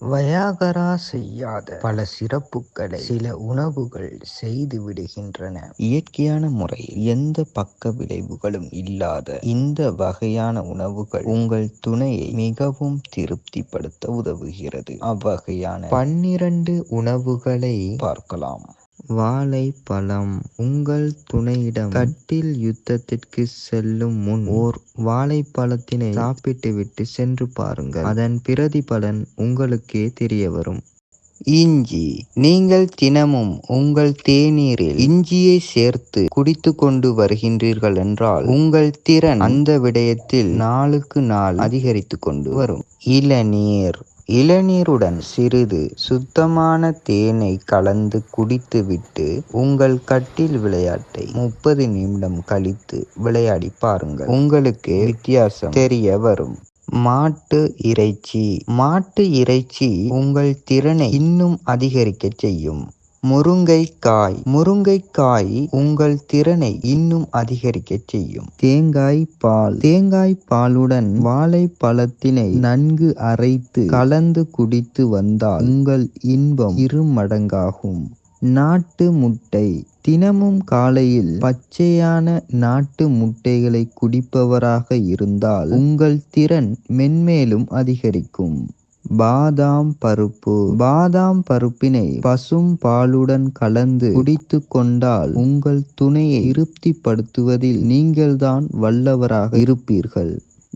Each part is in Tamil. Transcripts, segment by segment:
வயாகரா செய்யாத பல சிறப்புகளை சில உணவுகள் செய்து விடுகின்றன. இயற்கையான முறையில் எந்த பக்க விளைவுகளும் இல்லாத இந்த வகையான உணவுகள் உங்கள் துணையை மிகவும் திருப்திப்படுத்த உதவுகிறது. அவ்வகையான பன்னிரண்டு உணவுகளை பார்க்கலாம். வாழைப்பழம் உங்கள் துணையிடம் கட்டில் யுத்தத்திற்கு செல்லும் முன் ஓர் வாழைப்பழத்தினை சாப்பிட்டுவிட்டு சென்று பாருங்கள். அதன் பிரதிபலன் உங்களுக்கே தெரிய வரும் இஞ்சி நீங்கள் தினமும் உங்கள் தேநீரில் இஞ்சியை சேர்த்து குடித்து கொண்டு வருகின்றீர்களென்றால் உங்கள் திறன் அந்த விடயத்தில் நாளுக்கு நாள் அதிகரித்துக் கொண்டு வரும். இளநீர் இளநீருடன் சிறிது சுத்தமான தேனை கலந்து குடித்துவிட்டு உங்கள் கட்டில் விளையாட்டை முப்பது நிமிடம் கழித்து விளையாடி பாருங்கள். உங்களுக்கு வித்தியாசம் தெரிய வரும். மாட்டு இறைச்சி மாட்டு இறைச்சி உங்கள் திறனை இன்னும் அதிகரிக்கச் செய்யும். முருங்கைக்காய் முருங்கைக்காய் உங்கள் திறனை இன்னும் அதிகரிக்கச் செய்யும். தேங்காய் பால் தேங்காய் பாலுடன் வாழைப்பழத்தினை நன்கு அரைத்து கலந்து குடித்து வந்தால் உங்கள் இன்பம் இரு மடங்காகும் நாட்டு முட்டை தினமும் காலையில் பச்சையான நாட்டு முட்டைகளை குடிப்பவராக இருந்தால் உங்கள் திறன் மென்மேலும் அதிகரிக்கும். பாதாம் பருப்பு பாதாம் பருப்பினை பசும் பாலுடன் கலந்து குடித்து கொண்டால் உங்கள் துணையை திருப்திப்படுத்துவதில் நீங்கள்தான் வல்லவராக இருப்பீர்கள்.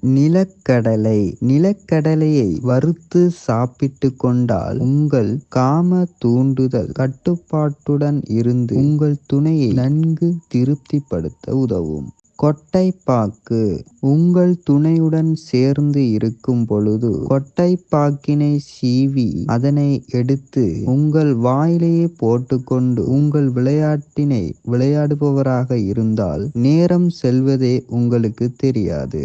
நிலக்கடலை நிலக்கடலையை வறுத்து சாப்பிட்டுக் கொண்டால் உங்கள் காம தூண்டுதல் கட்டுப்பாட்டுடன் இருந்து உங்கள் துணையை நன்கு திருப்திப்படுத்த உதவும். கொட்டைப்பாக்கு உங்கள் துணையுடன் சேர்ந்து இருக்கும் பொழுது கொட்டைப்பாக்கினை சீவி அதனை எடுத்து உங்கள் வாயிலேயே போட்டுக்கொண்டு உங்கள் விளையாட்டினை விளையாடுபவராக இருந்தால் நேரம் செல்வதே உங்களுக்கு தெரியாது.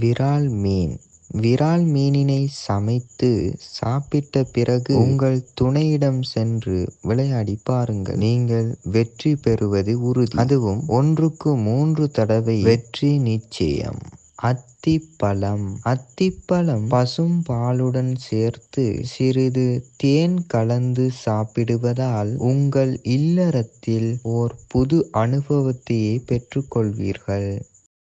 விரால் மீன் விரால் மீனினை சமைத்து சாப்பிட்ட பிறகு உங்கள் துணையிடம் சென்று விளையாடி பாருங்கள். நீங்கள் வெற்றி பெறுவது உறுதி. அதுவும் ஒன்றுக்கு மூன்று தடவை வெற்றி நிச்சயம். அத்திப்பழம் அத்திப்பழம் பசும் பாலுடன் சேர்த்து சிறிது தேன் கலந்து சாப்பிடுவதால் உங்கள் இல்லறத்தில் ஓர் புது அனுபவத்தையே பெற்றுக்கொள்வீர்கள்